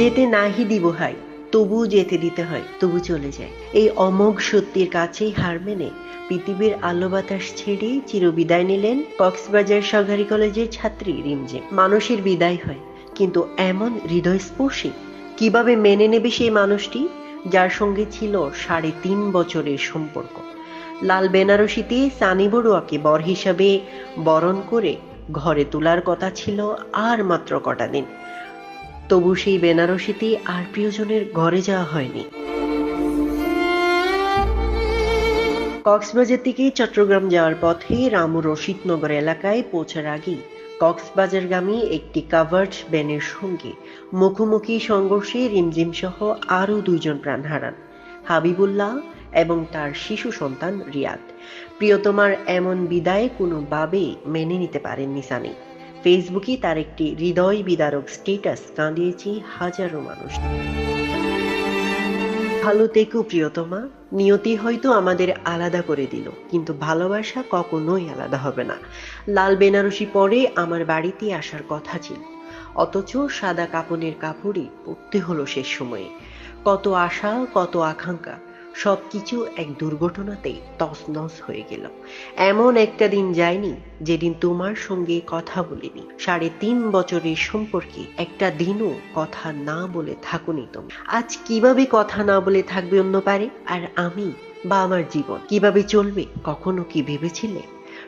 যেতে নাহি দিব হাই তবু যেতে দিতে হয়, তবু চলে যায়। এই অমোঘ সত্যির কাছেই হার মেনে পৃথিবীর আলো বাতাস ছেড়ে চিরবিদায় নিলেন কক্সবাজার সরকারি কলেজের ছাত্রী রিমঝিম মানুষের বিদায় হয়, কিন্তু এমন হৃদয়স্পর্শী কীভাবে মেনে নেবে সেই মানুষটি? যার সঙ্গে ছিল সাড়ে তিন বছরের সম্পর্ক। লাল বেনারসিতে সানি বড়ুয়াকে বর হিসাবে বরণ করে ঘরে তোলার কথা ছিল আর মাত্র কটা দিন। তবু সেই বেনারসিতে আর প্রিয়জনের ঘরে যাওয়া হয়নি। কক্সবাজার থেকে চট্টগ্রাম যাওয়ার পথে রামু রশিদনগর এলাকায় পৌঁছার আগেই কক্সবাজারগামী একটি কাভার্ড ভ্যানের সঙ্গে মুখোমুখি সংঘর্ষে রিমঝিম সহ আরও দুইজন প্রাণ হারান, হাবিবুল্লাহ এবং তার শিশু সন্তান রিয়াদ। প্রিয়তমার এমন বিদায় কোনোভাবেই মেনে নিতে পারেননি সানি। ফেসবুকে তার একটি হৃদয় বিদারক স্ট্যাটাস কাঁদিয়েছে হাজারো মানুষ। ভালো থেকো প্রিয়তমা, নিয়তি হয়তো আমাদের আলাদা করে দিল, কিন্তু ভালোবাসা কখনোই আলাদা হবে না। লাল বেনারসি পরে আমার বাড়িতে আসার কথা ছিল, অথচ সাদা কাপনের কাপড়ই পরতে হলো শেষ সময়ে। কত আশা, কত আকাঙ্ক্ষা সবকিছু এক দুর্ঘটনাতেই তছনছ হয়ে গেল। এমন একটা দিন যায়নি যেদিন তোমার সঙ্গে কথা বলিনি। সাড়ে তিন বছরের সম্পর্কে একটা দিনও কথা না বলে থাকুনি তুমি। আজ কীভাবে কথা না বলে থাকবে অন্য পারে? আর আমি বা আমার জীবন কীভাবে চলবে? কখনো কি ভেবেছিলে?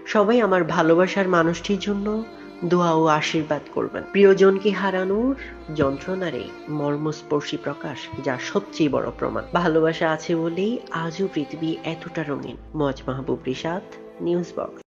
সবাই আমার ভালোবাসার মানুষটির জন্য দোয়া ও আশীর্বাদ করবেন। প্রিয়জনকে হারানোর যন্ত্রণার এই মর্মস্পর্শী প্রকাশ যা সবচেয়ে বড় প্রমাণ। ভালোবাসা আছে বলেই আজও পৃথিবী এতটা রঙিন। মজ মাহবুব রিসাদ নিউজ বক্স।